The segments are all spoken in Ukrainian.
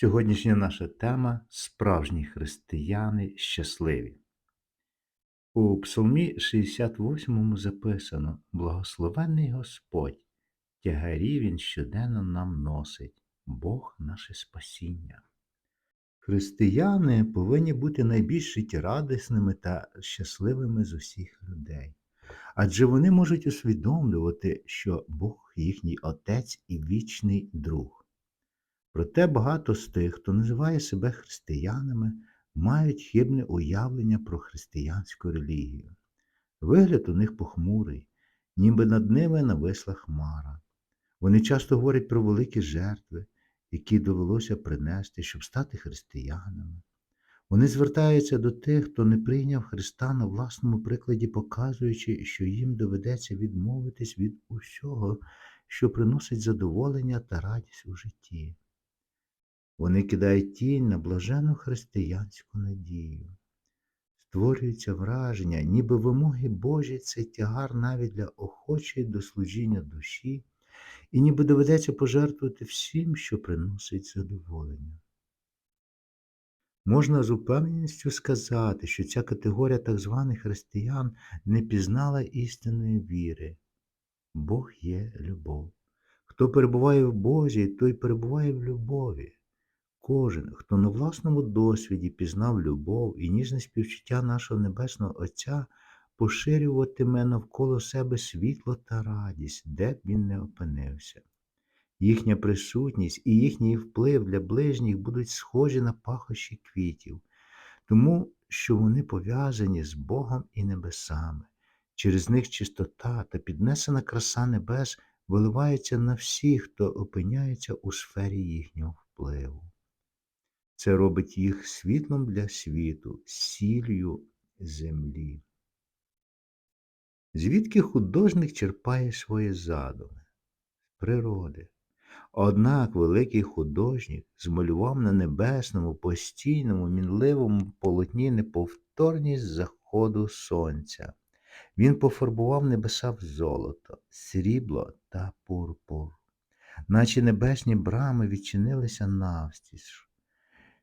Сьогоднішня наша тема справжні християни щасливі. У Псалмі 68 записано Благословенний Господь, тягарі Він щоденно нам носить, Бог наше спасіння. Християни повинні бути найбільш життєрадісними та щасливими з усіх людей, адже вони можуть усвідомлювати, що Бог їхній Отець і вічний друг. Проте багато з тих, хто називає себе християнами, мають хибне уявлення про християнську релігію. Вигляд у них похмурий, ніби над ними нависла хмара. Вони часто говорять про великі жертви, які довелося принести, щоб стати християнами. Вони звертаються до тих, хто не прийняв Христа на власному прикладі, показуючи, що їм доведеться відмовитись від усього, що приносить задоволення та радість у житті. Вони кидають тінь на блажену християнську надію. Створюється враження, ніби вимоги Божі це тягар навіть для охочої до служіння душі, і ніби доведеться пожертвувати всім, що приносить задоволення. Можна з упевненістю сказати, що ця категорія так званих християн не пізнала істинної віри. Бог є любов. Хто перебуває в Бозі, той перебуває в любові. Кожен, хто на власному досвіді пізнав любов і ніжне співчуття нашого Небесного Отця, поширюватиме навколо себе світло та радість, де б він не опинився. Їхня присутність і їхній вплив для ближніх будуть схожі на пахощі квітів, тому що вони пов'язані з Богом і небесами. Через них чистота та піднесена краса небес виливається на всіх, хто опиняється у сфері їхнього впливу. Це робить їх світлом для світу, сіллю землі. Звідки художник черпає свої задуми? Природи. Однак великий художник змалював на небесному, постійному, мінливому полотні неповторність заходу сонця. Він пофарбував небеса в золото, срібло та пурпур, наче небесні брами відчинилися навстіж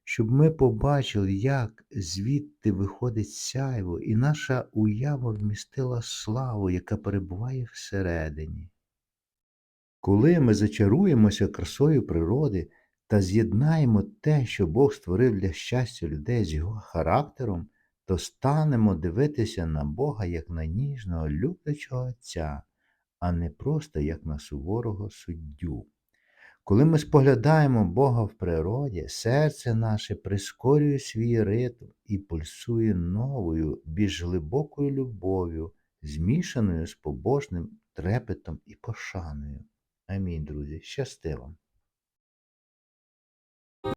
щоб ми побачили, як звідти виходить сяйво, і наша уява вмістила славу, яка перебуває всередині. Коли ми зачаруємося красою природи та з'єднаємо те, що Бог створив для щастя людей з його характером, то станемо дивитися на Бога як на ніжного, люблячого Отця, а не просто як на суворого суддю. Коли ми споглядаємо Бога в природі, серце наше прискорює свій ритм і пульсує новою, більш глибокою любов'ю, змішаною з побожним трепетом і пошаною. Амінь, друзі, щасти вам!